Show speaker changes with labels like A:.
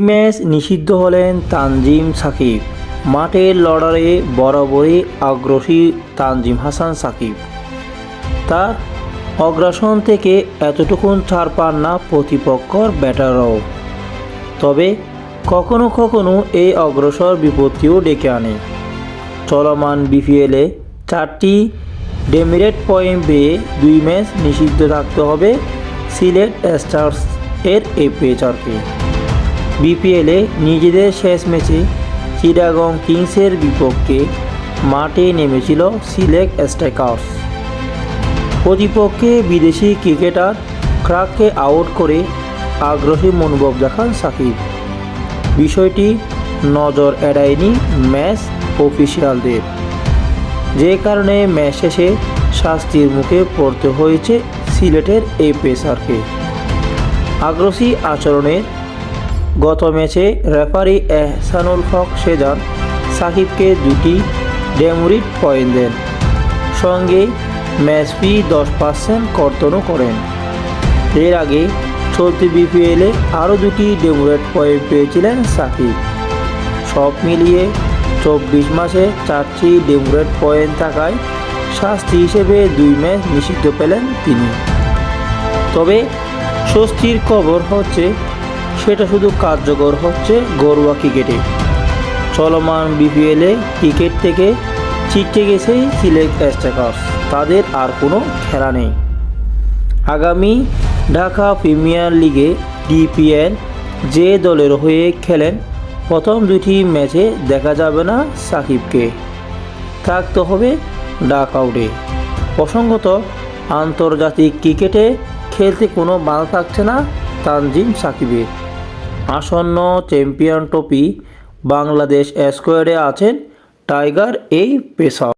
A: Match নিষিদ্ধ হলেন তানজিম সাকিব। মাঠের লড়াইয়ে বরাবরই আগ্রহী তানজিম হাসান সাকিব। তার অগ্রাসন থেকে এতটুকুন ছাড় পান না প্রতিপক্ষর ব্যাটাররাও। তবে কখনো কখনো এই অগ্রসর বিপত্তিও ডেকে আনে। চলমান বিপিএলে চারটি ডেমিরেট পয়েন্ট পেয়ে দুই ম্যাচ নিষিদ্ধ থাকতে হবে সিলেট স্টার্স এর এই পেচারকে বিপিএলে নিজেদের শেষ ম্যাচে চিটাগং কিংসের বিপক্ষে মাঠে নেমেছিল সিলেট স্ট্রাইকার্স। প্রতিপক্ষে বিদেশি ক্রিকেটার ক্রাককে আউট করে আগ্রহী মনোভাব দেখান সাকিব। বিষয়টি নজর এড়ায়নি ম্যাচ অফিসিয়ালদের। যে কারণে ম্যাচ শেষে শাস্তির মুখে পড়তে হয়েছে সিলেটের এই পেসারকে। আগ্রসী আচরণের গত ম্যাচে রেফারি এহসানুল হক সেজান সাকিবকে দুটি ডেমোরিট পয়েন্ট দেন। সঙ্গে ম্যাচ ফি দশ পার্সেন্ট কর্তনও করেন। এর আগে চলতি বিপিএলে আরও দুটি ডেমোরেট পয়েন্ট পেয়েছিলেন সাকিব। সব মিলিয়ে চব্বিশ মাসে চারটি ডেমোরেট পয়েন্ট থাকায় শাস্তি হিসেবে দুই ম্যাচ নিষিদ্ধ পেলেন তিনি। তবে স্বস্তির খবর হচ্ছে সেটা শুধু কার্যকর হচ্ছে ঘরোয়া ক্রিকেটে। চলমান বিপিএলে ক্রিকেট থেকে ছিটকে গেছে সিলেট স্ট্রাইকার্স তাদের আর কোনো খেলা নেই। আগামী ঢাকা প্রিমিয়ার লিগে ডিপিএল যে দলের হয়ে খেলেন, প্রথম দুটি ম্যাচে দেখা যাবে না সাকিবকে। থাকতে হবে ডাক আউটে। প্রসঙ্গত, আন্তর্জাতিক ক্রিকেটে খেলতে কোনো বাধা থাকছে না তানজিম সাকিবের। আসন্ন চ্যাম্পিয়ন ট্রফি বাংলাদেশ স্কোয়াডে আছেন টাইগার এই পেশা